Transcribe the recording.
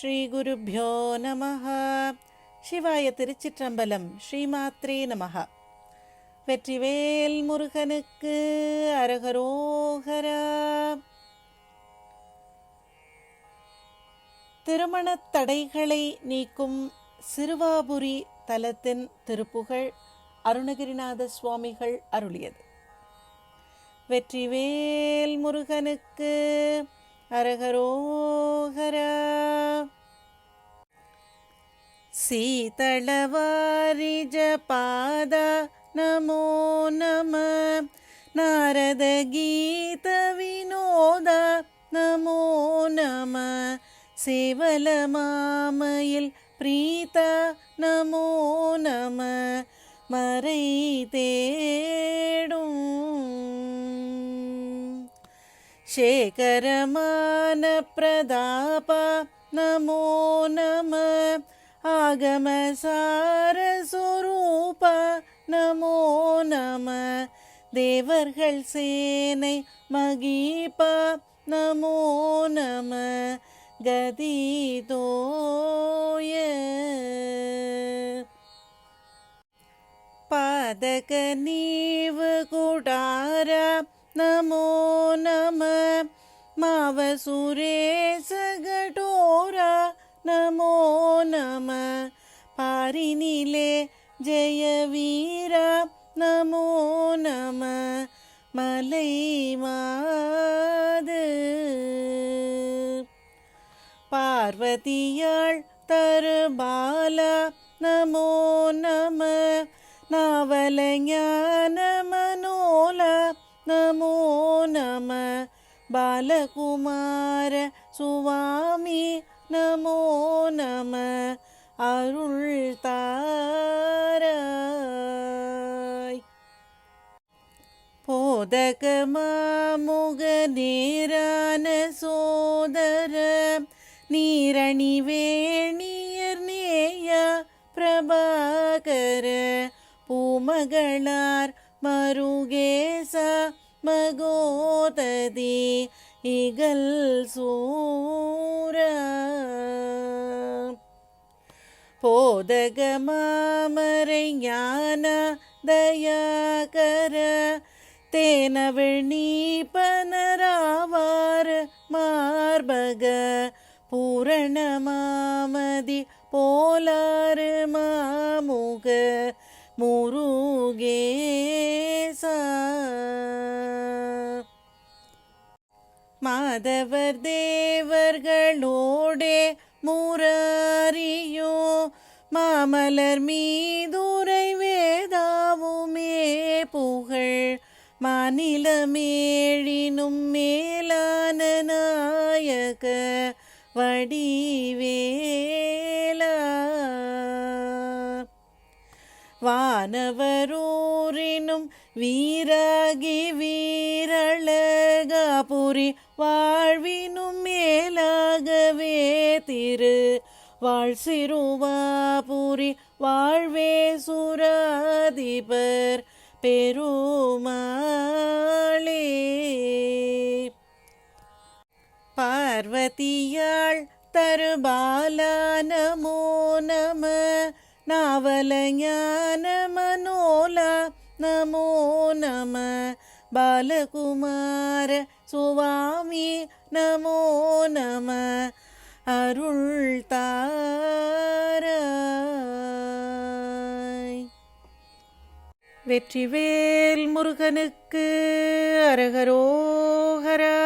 ஸ்ரீ குருப்யோ நமः சிவாய திருச்சிற்றம்பலம் ஸ்ரீமாத்ரே நமः வெற்றிவேல் முருகனுக்கு அரகரோகரா. திருமணத் தடைகளை நீக்கும் சிறுவாபுரி தலத்தின் திருப்புகழ் அருணகிரிநாத சுவாமிகள் அருளியது. வெற்றிவேல் முருகனுக்கு அரகரோகரா சீதளவாரிஜ பாத நமோ நம நாரத கீத வினோத நமோ நம சேவல மாமையில் शेखरमानप्रदाप नमो नम आगमसारस्वरूप नमो नम தேவர்கள் சேனை மகிபா நமோ நம கதிதோய பாதக நீவு குடாரா நமோ मावसुरेशघटोरा नमो नमः पारिनिले जयवीरा नमो नमः மலைவாத பார்வதியாள் தருபாலா நமோ நம நவலஞான பாலகுமார சுவாமி நமோ நம. அருள் தாராய் போதக மாமுக நேரான சோதர நீரணி வேணியர் நேயா பிரபாகர பூமகளார் மருகேசா மகோததி இகல் சூர. போதக மாமரை ஞான தயாகர தேனவள் நீபனராவார் மார்பக பூரண மாமதி போலாறு மாமுக முருகேசா. மாதவர் தேவர்களோடே முரறியோ மாமலர் மீதுரை வேதாவுமே புகழ். மாநிலமேழினும் மேலான நாயக வடிவேலா. வானவரூரினும் வீராகி புரி வாழ்வினும் மேலாகவே திரு. வாழ் சிறுவாபுரி வாழ்வே சுராதிபர் பெருமாளே. பார்வதியாள் தருபாலா நமோ நம நாவல ஞான மனோலா நமோ நம. பாலகுமார சுவாமி நமோ நம. அருள் தாராய் வெற்றிவேல் முருகனுக்கு அரகரோகரா.